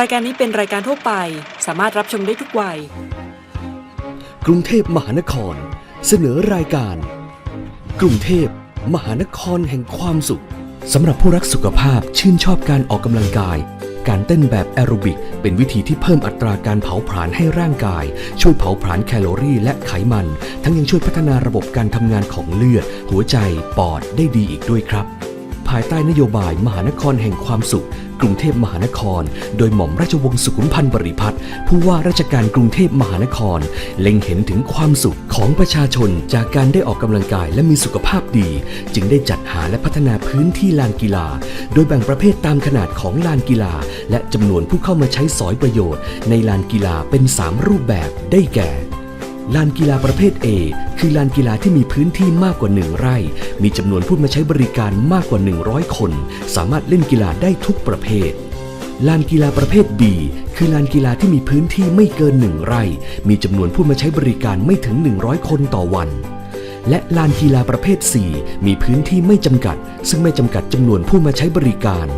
รายการนี้เป็นรายการทั่วไป สามารถรับชมได้ทุกวัย กรุงเทพมหานคร เสนอรายการ กรุงเทพมหานครแห่งความสุขสำหรับผู้รักสุขภาพชื่นชอบการออกกำลังกาย การเต้นแบบแอโรบิก เป็นวิธีที่เพิ่มอัตราการเผาผลาญให้ร่างกาย ช่วยเผาผลาญแคลอรี่และไขมัน ทั้งยังช่วยพัฒนาระบบการทำงานของเลือด หัวใจ ปอดได้ดีอีกด้วยครับายใต้นโยบายมหานครแห่งความสุข กรุงเทพมหานคร โดยหม่อมราชวงศ์สุขุมพันธ์บริพัตรผู้ว่าราชการกรุงเทพมหานคร เล็งเห็นถึงความสุขของประชาชนจากการได้ออกกำลังกายและมีสุขภาพดี จึงได้จัดหาและพัฒนาพื้นที่ลานกีฬา โดยแบ่งประเภทตามขนาดของลานกีฬา และจำนวนผู้เข้ามาใช้สอยประโยชน์ ในลานกีฬาเป็น 3 รูปแบบได้แก่ ลานกีฬาประเภท A คือลานกีฬาที่มีพื้นที่มากกว่า 1 ไร่ มีจำนวนผู้มาใช้บริการมากกว่า 100 คน สามารถเล่นกีฬาได้ทุกประเภท ลานกีฬาประเภท B คือลานกีฬาที่มีพื้นที่ไม่เกิน 1 ไร่ มีจำนวนผู้มาใช้บริการไม่ถึง 100 คนต่อวัน และลานกีฬาประเภท 4 มีพื้นที่ไม่จำกัด ซึ่งไม่จำกัดจำนวนผู้มาใช้บริการ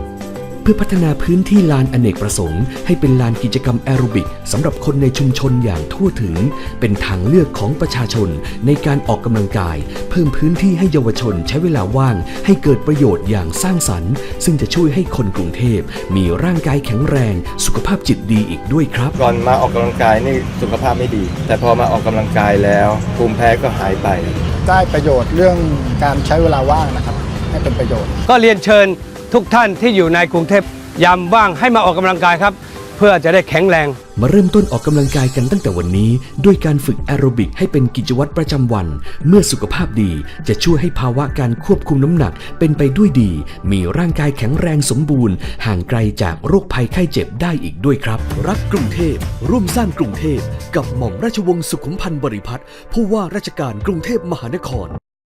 พื่อพัฒนาพื้นที่ลานอเนกประสงค์ ให้เป็นลานกิจกรรมแอโรบิกสำหรับคนในชุมชนอย่างทั่วถึง เป็นทางเลือกของประชาชนในการออกกำลังกาย เพิ่มพื้นที่ให้เยาวชนใช้เวลาว่าง ให้เกิดประโยชน์อย่างสร้างสรรค์ ซึ่งจะช่วยให้คนกรุงเทพ มีร่างกายแข็งแรง สุขภาพจิตดีอีกด้วยครับ ก่อนมาออกกำลังกายนี่สุขภาพไม่ดี แต่พอมาออกกำลังกายแล้วภูมิแพ้ก็หายไป ได้ประโยชน์เรื่องการใช้เวลาว่างนะครับให้เป็นประโยชน์ ก็เรียนเชิญ ทุกท่านที่อยู่ในกรุงเทพยามว่างให้มาออกกำลังกายครับ เพื่อจะได้แข็งแรง มาเริ่มต้นออกกำลังกายกันตั้งแต่วันนี้ ด้วยการฝึกแอโรบิกให้เป็นกิจวัตรประจำวัน เมื่อสุขภาพดีจะช่วยให้ภาวะการควบคุมน้ำหนักเป็นไปด้วยดี มีร่างกายแข็งแรงสมบูรณ์ ห่างไกลจากโรคภัยไข้เจ็บได้อีกด้วยครับ รักกรุงเทพ ร่วมสร้างกรุงเทพ กับหม่อมราชวงศ์สุขุมพันธ์บริพัตรผู้ว่าราชการกรุงเทพมหานคร